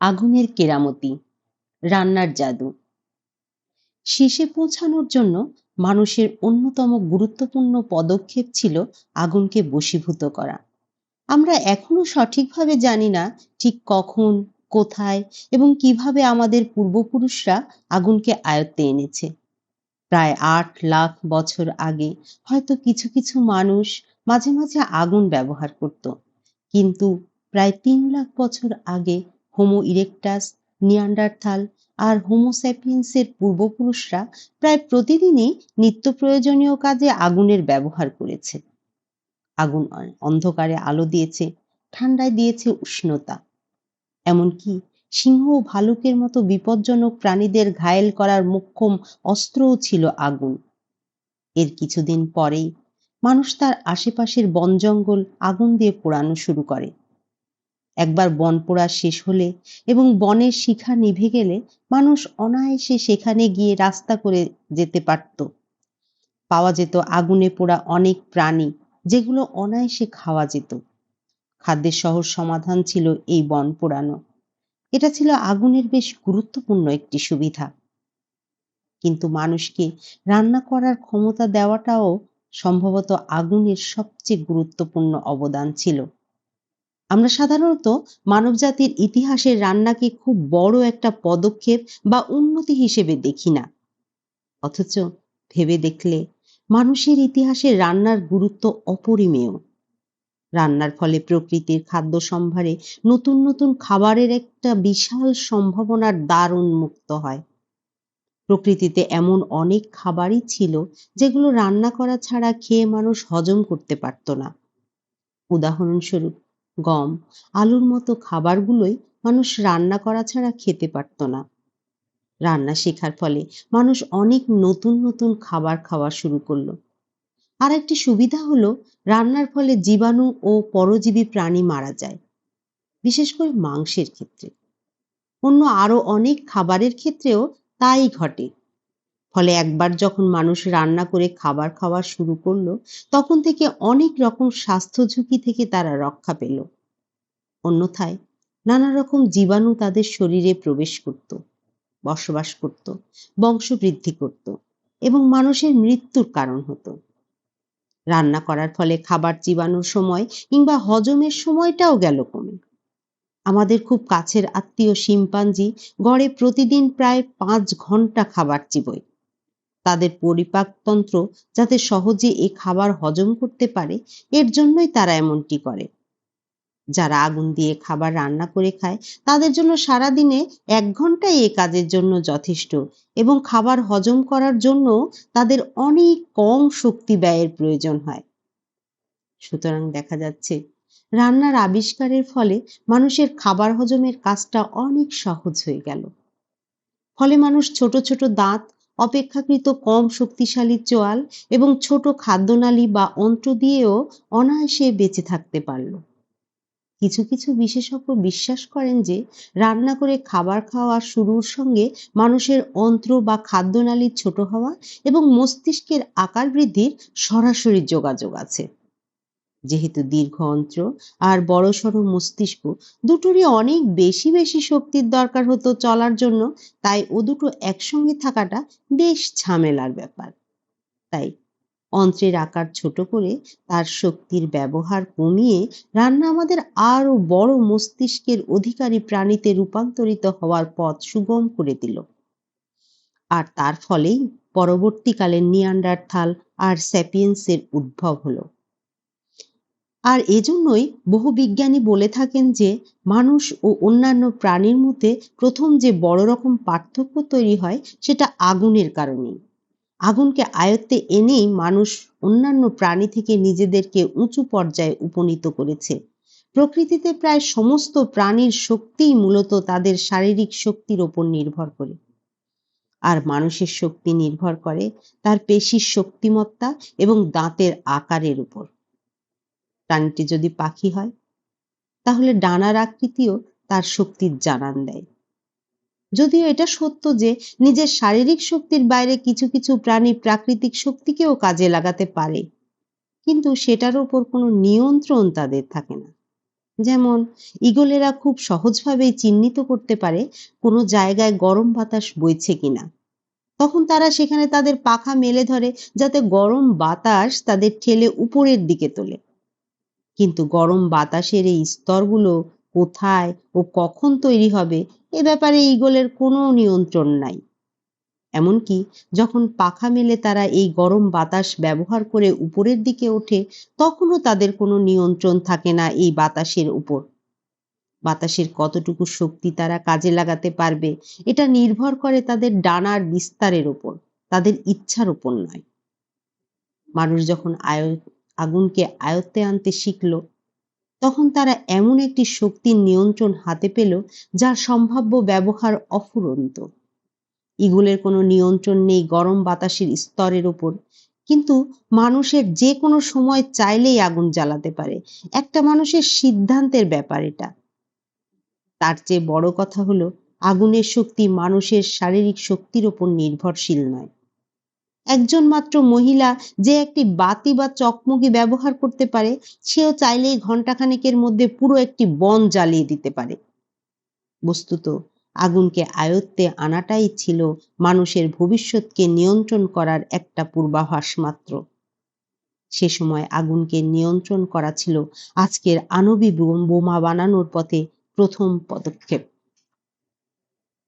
আগুনের কেরামতি, রান্নার জাদু। শেষে পৌঁছানোর জন্য মানুষের অন্যতম গুরুত্বপূর্ণ পদক্ষেপ ছিল আগুনকে বশীভূত করা। আমরা এখনও সঠিকভাবে জানি না ঠিক কখন, কোথায় এবং কীভাবে আমাদের পূর্বপুরুষরা আগুনকে আয়ত্তে এনেছে। প্রায় আট লাখ বছর আগে হয়তো কিছু কিছু মানুষ মাঝে মাঝে আগুন ব্যবহার করত, কিন্তু প্রায় তিন লাখ বছর আগে হোমো ইরেকটাস নিয়ান্ডারথাল আর হোমোস্যাপিয়েন্সের পূর্বপুরুষরা প্রায় প্রতিদিনই নিত্য প্রয়োজনীয় কাজে আগুনের ব্যবহার করেছে। আগুন অন্ধকারে আলো দিয়েছে, ঠান্ডায় দিয়েছে উষ্ণতা। এমনকি সিংহ ও ভালুকের মতো বিপজ্জনক প্রাণীদের ঘায়েল করার মোক্ষম অস্ত্রও ছিল আগুন। এর কিছুদিন পরেই মানুষ তার আশেপাশের বন জঙ্গল আগুন দিয়ে পোড়ানো শুরু করে। একবার বন পোড়া শেষ হলে এবং বনের শিখা নিভে গেলে মানুষ অনায়াসে সেখানে গিয়ে রাস্তা করে যেতে পারত। পাওয়া যেত আগুনে পোড়া অনেক প্রাণী যেগুলো অনায়াসে খাওয়া যেত। খাদ্যের সহজ সমাধান ছিল এই বন পোড়ানো। এটা ছিল আগুনের বেশ গুরুত্বপূর্ণ একটি সুবিধা। কিন্তু মানুষকে রান্না করার ক্ষমতা দেওয়াটাও সম্ভবত আগুনের সবচেয়ে গুরুত্বপূর্ণ অবদান ছিল। আমরা সাধারণত মানবজাতির ইতিহাসের রান্নাকে খুব বড় একটা পদক্ষেপ বা উন্নতি হিসেবে দেখি না। অথচ ভেবে দেখলে মানুষের ইতিহাসে রান্নার গুরুত্ব অপরিমেয়। রান্নার ফলে প্রকৃতির খাদ্য সম্ভারে নতুন নতুন খাবারের একটা বিশাল সম্ভাবনার দ্বার উন্মুক্ত হয়। প্রকৃতিতে এমন অনেক খাবারই ছিল যেগুলো রান্না করা ছাড়া খেয়ে মানুষ হজম করতে পারত না। উদাহরণস্বরূপ গম, আলুর মতো খাবারগুলোই মানুষ রান্না করা ছাড়া খেতে পারত না। রান্না শেখার ফলে মানুষ অনেক নতুন নতুন খাবার খাওয়া শুরু করল। আর একটি সুবিধা হলো রান্নার ফলে জীবাণু ও পরজীবী প্রাণী মারা যায়, বিশেষ করে মাংসের ক্ষেত্রে। অন্য আরও অনেক খাবারের ক্ষেত্রেও তাই ঘটে। ফলে একবার যখন মানুষ রান্না করে খাবার খাওয়া শুরু করল, তখন থেকে অনেক রকম স্বাস্থ্য ঝুঁকি থেকে তারা রক্ষা পেল। অন্যথায় নানা রকম জীবাণু তাদের শরীরে প্রবেশ করত, বসবাস করত, বংশবৃদ্ধি করত এবং মানুষের মৃত্যুর কারণ হতো। রান্না করার ফলে খাবার চিবানোর সময় কিংবা হজমের সময়টাও গেল কমে। আমাদের খুব কাছের আত্মীয় শিম্পাঞ্জি গড়ে প্রতিদিন প্রায় পাঁচ ঘণ্টা খাবার চিবোয় তাদের পরিপাকতন্ত্র যাতে সহজে এ খাবার হজম করতে পারে, এর জন্যই তারা এমনটি করে। যারা আগুন দিয়ে খাবার রান্না করে খায়, তাদের জন্য সারাদিনে এক ঘন্টাই এ কাজের জন্য যথেষ্ট এবং খাবার হজম করার জন্য তাদের অনেক কম শক্তি ব্যয়ের প্রয়োজন হয়। সুতরাং দেখা যাচ্ছে, রান্নার আবিষ্কারের ফলে মানুষের খাবার হজমের কাজটা অনেক সহজ হয়ে গেল। ফলে মানুষ ছোট ছোট দাঁত, অপেক্ষাকৃত কম শক্তিশালী চোয়াল এবং ছোট খাদ্যনালী বা অন্ত্র দিয়েও অনায়াসে বেঁচে থাকতে পারল। কিছু কিছু বিশেষজ্ঞ বিশ্বাস করেন যে, রান্না করে খাবার খাওয়া শুরুর সঙ্গে মানুষের অন্ত্র বা খাদ্যনালীর ছোট হওয়া এবং মস্তিষ্কের আকার বৃদ্ধির সরাসরি যোগাযোগ আছে। যেহেতু দীর্ঘ অন্ত্র আর বড়সড় মস্তিষ্ক দুটোরই অনেক বেশি বেশি শক্তির দরকার হতো চলার জন্য, তাই ও দুটো একসঙ্গে থাকাটা বেশ ঝামেলার ব্যাপার। তাই অন্ত্রের আকার ছোট করে তার শক্তির ব্যবহার কমিয়ে রান্না আমাদের আরও বড় মস্তিষ্কের অধিকারী প্রাণীতে রূপান্তরিত হওয়ার পথ সুগম করে দিল। আর তার ফলেই পরবর্তীকালে নিয়ান্ডারথাল আর স্যাপিয়েন্সের উদ্ভব হলো। আর এজন্যই বহু বিজ্ঞানী বলে থাকেন যে, মানুষ ও অন্যান্য প্রাণীর মধ্যে প্রথম যে বড় রকম পার্থক্য তৈরি হয়, সেটা আগুনের কারণেই। আগুনকে আয়ত্তে এনেই মানুষ অন্যান্য প্রাণী থেকে নিজেদেরকে উঁচু পর্যায়ে উপনীত করেছে। প্রকৃতিতে প্রায় সমস্ত প্রাণীর শক্তিই মূলত তাদের শারীরিক শক্তির ওপর নির্ভর করে। আর মানুষের শক্তি নির্ভর করে তার পেশির শক্তিমত্তা এবং দাঁতের আকারের উপর। প্রাণীটি যদি পাখি হয়, তাহলে ডানার আকৃতিও তার শক্তির জানান দেয়। যদিও এটা সত্য যে নিজের শারীরিক শক্তির বাইরে কিছু কিছু প্রাণী প্রাকৃতিক শক্তিকেও কাজে লাগাতে পারে। কিন্তু সেটার উপর কোনো নিয়ন্ত্রণ তাদের থাকে না। যেমন ঈগলেরা খুব সহজভাবেই চিহ্নিত করতে পারে কোনো জায়গায় গরম বাতাস বইছে কিনা। তখন তারা সেখানে তাদের পাখা মেলে ধরে যাতে গরম বাতাস তাদের ঠেলে উপরের দিকে তোলে। কিন্তু গরম বাতাসের এই স্তরগুলো কোথায় ও কখন তৈরি হবে এ ব্যাপারে ঈগলের কোনো নিয়ন্ত্রণ নাই। এমনকি যখন পাখা মেলে তারা এই গরম বাতাস ব্যবহার করে উপরের দিকে ওঠে, তখনও তাদের কোনো নিয়ন্ত্রণ থাকে না এই বাতাসের উপর। বাতাসের কতটুকু শক্তি তারা কাজে লাগাতে পারবে, এটা নির্ভর করে তাদের ডানার বিস্তারের উপর, তাদের ইচ্ছার উপর নয়। মানুষ যখন আয়, আগুনকে আয়ত্তে আনতে শিখল তখন তারা এমন একটি শক্তির নিয়ন্ত্রণ হাতে পেল যার সম্ভাব্য ব্যবহার অফুরন্ত। ইগুলের কোনো নিয়ন্ত্রণ নেই গরম বাতাসের স্তরের উপর কিন্তু মানুষের যে কোনো সময় চাইলেই আগুন জ্বালাতে পারে। একটা মানুষের সিদ্ধান্তের ব্যাপার এটা। তার চেয়ে বড় কথা হলো, আগুনের শক্তি মানুষের শারীরিক শক্তির ওপর নির্ভরশীল নয়। একজন মাত্র মহিলা যে একটি বাতি বা চকমকি ব্যবহার করতে পারে, সেও চাইলেই ঘন্টাখানেকের মধ্যে পুরো একটি বন জ্বালিয়ে দিতে পারে। বস্তুত, আগুনকে আয়ত্তে আনাটাই ছিল মানুষের ভবিষ্যৎকে নিয়ন্ত্রণ করার একটা পূর্বাভাস মাত্র। সে সময় আগুনকে নিয়ন্ত্রণ করা ছিল আজকের আণবিক বোমা বানানোর পথে প্রথম পদক্ষেপ।